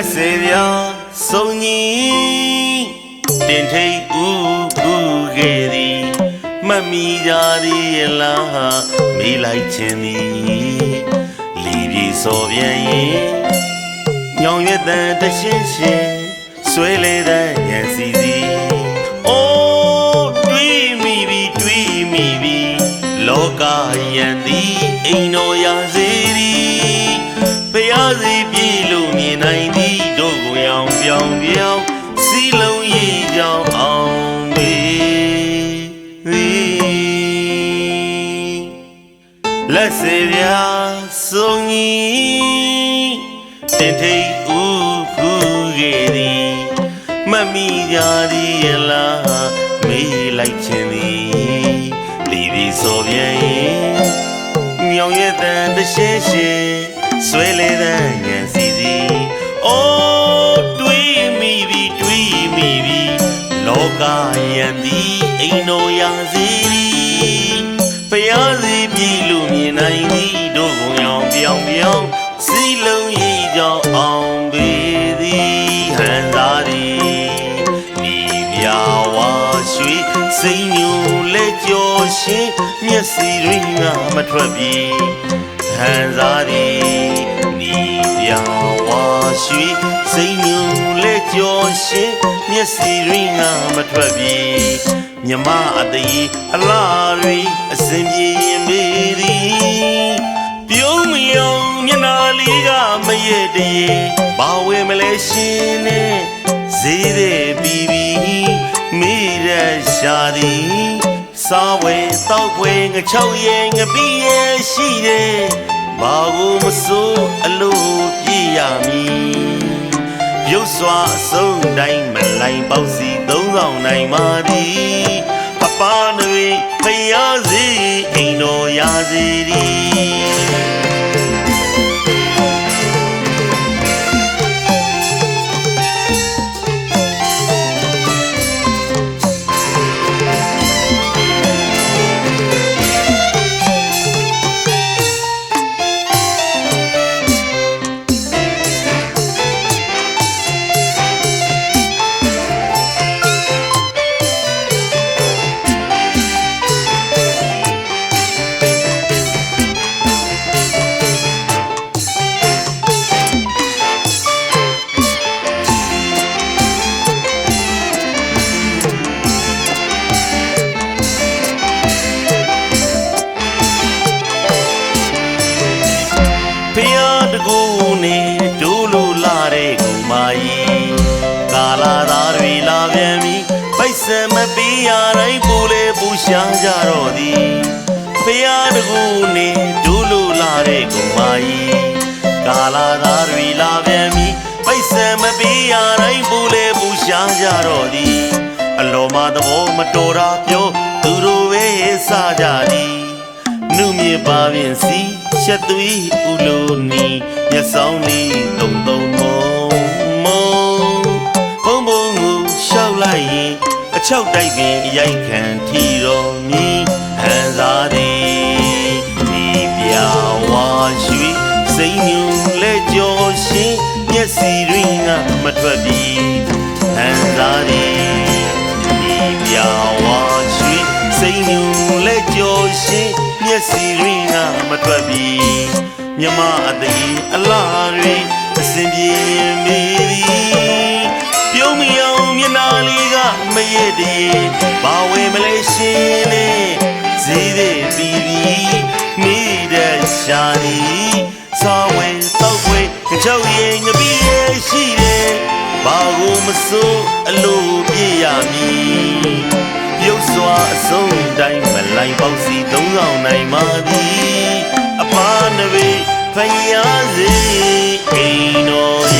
လက်စေပြာစုံကြီးတင်ထိတ်ဥဥခဲ့သည်မတ်မိကြသည်ယလားမေးလိုက်ခြင်းသည်လီပြေစော်ပြန်ရင်ညောင်ရွက်တန်တရှင်းရှင်းဆွဲလေတဲ့ညံစီစီအိုးတွေးမိပြီတွေးမိပြီလောကယံသည်အိမ်တော်ရာစေသည်ဖျားစီပြေလို့မြင်နိုင်သည်တို့ကိုရောင် ပြောင်ပြောင်စီလုံးရည်ကြောင်အောင်မေသည်လက်စေပြာစုံကြီးတင်ထိတ်ဥခုခဲ့သည်မတ်မိကြသည်ယလားမေးလိုက်ခြင်းသည်လီဒီဆိုပြန်ရင်မြောင်ရဲ့တန်တရှင်းရှင်းဆွဲလေတဲ့ညံစီစီအိုး ကယံသည်အိမ်တော်ရာစီဖျားစီပြီလို့မြင်နိုင်သည်တို့ကိုရောင်ပြောင်ပြောင်စီလုံးရည်ကြောင့်အောင်ပေသည်ဟန်သာသည်ဒီပြဝါရွှေစိတ်ညူလက်ကြောရှင်မျက်စီရင်းကမထွက်ပြေဟန်သာသည်ဒီပြဝါရွှေစိတ်ညူလ က်ကြောရှင်မျက်စီရင်းကမထွက်ပြေမြမအသေးအလားရီအစဉ်ပြေရင်မေးသည်ပြုံးမယုံမျက်နာလေးကမရဲ့တရေဘာဝဲမလဲရှင်နဲ့ဈေးတဲ့ပြီးပြီးမိရရှာသည်စားဝဲတောက်ဝဲငချောက်ရဲ့ငပီးရဲ့ရှိတယ်ဘာကိုမစိုးအလို့ပြည့်ရမည် ရုပ်စွာအစုံတိုင်းမလိုင်ပေါက်စီသုံးဆောင်နိုင်ပါသည်ပပနွေဖျားစီအိမ်တော်ရာစီသည် ပိုက်စံမပေးရတိုင်းပူလေပူရှာကြတော့သည်ဖျားတကူနေဒိုးလိုလာတဲ့ကူမကြီးကာလာသားတွေလာပြန်ပြီပိုက်စံမပေးရတိုင်းပူလေပူရှာကြတော့သည်အလောမသဘောမတော်တာပြောသူတို့ပဲစားကြသည်နုမြေပါပင်စီရှက်သွေးဥလိုနီမျက်စောင်းလေးသုံးသုံး ချောက်တိုက်ပင်အရိုက်ခံထီတော်မီဟန်စားသည်ဒီပြဝါရွှေစိတ်ညူလက်ကြောရှင်မျက်စီရင်းကမထွက်ပြီးဟန်စားသည်ဒီပြဝါရွှေစိတ်ညူလက်ကြောရှင်မျက်စီရင်းကမထွက်ပြီးမြမအသေးအလားတွေအစဉ်ပြေမေး ယောင်မျက်နာလေးကမရဲ့တည်းဘာဝဲမလဲရှင်လေဈစီးတဲ့ပြီးပြီးမိတဲ့ရှာနေစာဝဲတော့ဝဲကြောက်ရင်ငပီးရဲ့ရှိတယ်ဘာကိုမစိုးအလိုပြည့်ရမည်ပြုတ်စွာအစုံတိုင်းမလိုက်ပေါက်စီသုံးဆောင်နိုင်ပါသည်အပားနဘေဖယားစီအိမ်တော်